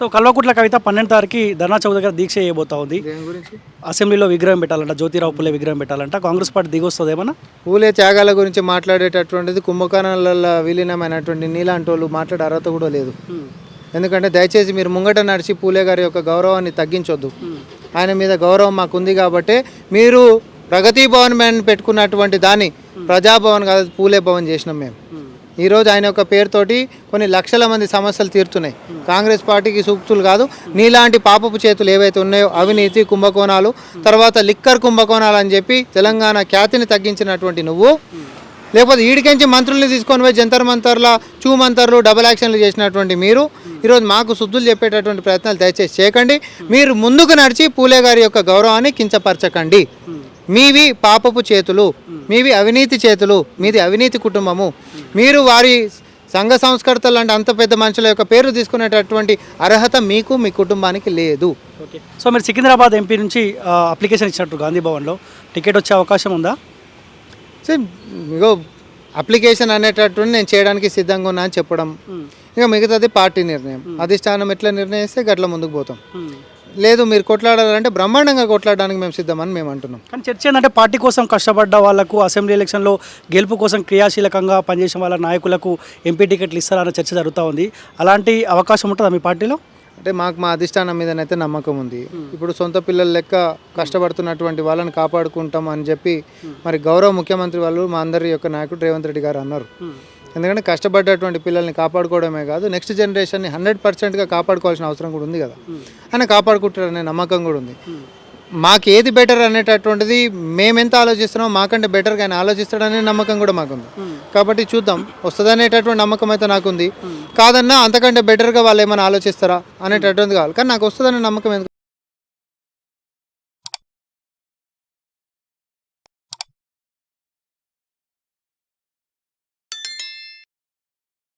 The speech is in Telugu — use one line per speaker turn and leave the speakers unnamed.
సో కల్వకుట్ల కవిత పన్నెండు తారీఖు ధర్నా చౌక్ దగ్గర దీక్ష చేయబోతా ఉంది. అసెంబ్లీలో విగ్రహం పెట్టాలంట జ్యోతిరావు పులే విగ్రహం పెట్టాలంట. కాంగ్రెస్ పార్టీ దిగొస్తుంది ఏమన్నా?
పూలే త్యాగాల గురించి మాట్లాడేటటువంటిది కుంభకోణాలలో విలీనమైనటువంటి నీలాంటి వాళ్ళు మాట్లాడే అర్హత కూడా లేదు. ఎందుకంటే దయచేసి మీరు ముంగట నడిచి పూలే గారి యొక్క గౌరవాన్ని తగ్గించొద్దు. ఆయన మీద గౌరవం మాకు ఉంది కాబట్టి మీరు ప్రగతి భవన్ పెట్టుకున్నటువంటి దాన్ని ప్రజాభవన్ కాదు పూలే భవన్ చేసినాం మేము. ఈరోజు ఆయన యొక్క పేరుతోటి కొన్ని లక్షల మంది సమస్యలు తీరుతున్నాయి. కాంగ్రెస్ పార్టీకి సూక్తులు కాదు. నీలాంటి పాపపు చేతులు ఏవైతే ఉన్నాయో అవినీతి కుంభకోణాలు తర్వాత లిక్కర్ కుంభకోణాలు అని చెప్పి తెలంగాణ ఖ్యాతిని తగ్గించినటువంటి నువ్వు లేకపోతే ఈడికించి మంత్రుల్ని తీసుకొని పోయి జంతర్ మంతర్ల చూ మంతర్లు డబల్ యాక్షన్లు చేసినటువంటి మీరు ఈరోజు మాకు శుద్ధులు చెప్పేటటువంటి ప్రయత్నాలు దయచేసి చేయకండి. మీరు ముందుకు నడిచి పూలే గారి యొక్క గౌరవాన్ని కించపరచకండి. మీవి పాపపు చేతులు మీవి అవినీతి చేతులు మీది అవినీతి కుటుంబము. మీరు వారి సంఘ సంస్కర్తలు అంటే అంత పెద్ద మనుషుల యొక్క పేరు తీసుకునేటటువంటి అర్హత మీకు మీ కుటుంబానికి లేదు.
ఓకే. సో మీరు సికింద్రాబాద్ ఎంపీ నుంచి అప్లికేషన్ ఇచ్చినట్టు గాంధీ భవన్లో. టికెట్ వచ్చే అవకాశం ఉందా?
సో ఇగో అప్లికేషన్ అనేటటువంటి నేను చేయడానికి సిద్ధంగా ఉన్నా అని చెప్పడం. ఇక మిగతాది పార్టీ నిర్ణయం. అధిష్టానం ఎట్లా నిర్ణయిస్తే గట్ల ముందుకు పోతాం. లేదు మీరు కొట్లాడాలంటే బ్రహ్మాండంగా కొట్లాడడానికి మేము సిద్ధమని మేము అంటున్నాం.
కానీ చర్చ ఏంటంటే పార్టీ కోసం కష్టపడ్డ వాళ్ళకు అసెంబ్లీ ఎలక్షన్లో గెలుపు కోసం క్రియాశీలకంగా పనిచేసిన వాళ్ళ నాయకులకు ఎంపీ టికెట్లు ఇస్తారన్న చర్చ జరుగుతూ ఉంది. అలాంటి అవకాశం ఉంటుందా మీ పార్టీలో?
అంటే మాకు మా అధిష్టానం మీదనైతే నమ్మకం ఉంది. ఇప్పుడు సొంత పిల్లల లెక్క కష్టపడుతున్నటువంటి వాళ్ళని కాపాడుకుంటాం అని చెప్పి మరి గౌరవ ముఖ్యమంత్రి వాళ్ళు మా అందరి యొక్క నాయకుడు రేవంత్ రెడ్డి గారు అన్నారు. ఎందుకంటే కష్టపడ్డటువంటి పిల్లల్ని కాపాడుకోవడమే కాదు నెక్స్ట్ జనరేషన్ని హండ్రెడ్ పర్సెంట్గా కాపాడుకోవాల్సిన అవసరం కూడా ఉంది కదా. ఆయన కాపాడుకుంటారనే నమ్మకం కూడా ఉంది. మాకు ఏది బెటర్ అనేటటువంటిది మేము ఎంత ఆలోచిస్తున్నామో మాకంటే బెటర్గా ఆయన ఆలోచిస్తాడనే నమ్మకం కూడా మాకుంది కాబట్టి చూద్దాం వస్తుందనేటటువంటి నమ్మకం అయితే నాకుంది. కాదన్నా అంతకంటే బెటర్గా వాళ్ళు ఏమైనా ఆలోచిస్తారా అనేటటువంటిది కావాలి. కానీ నాకు వస్తుందనే నమ్మకం ఎందుకు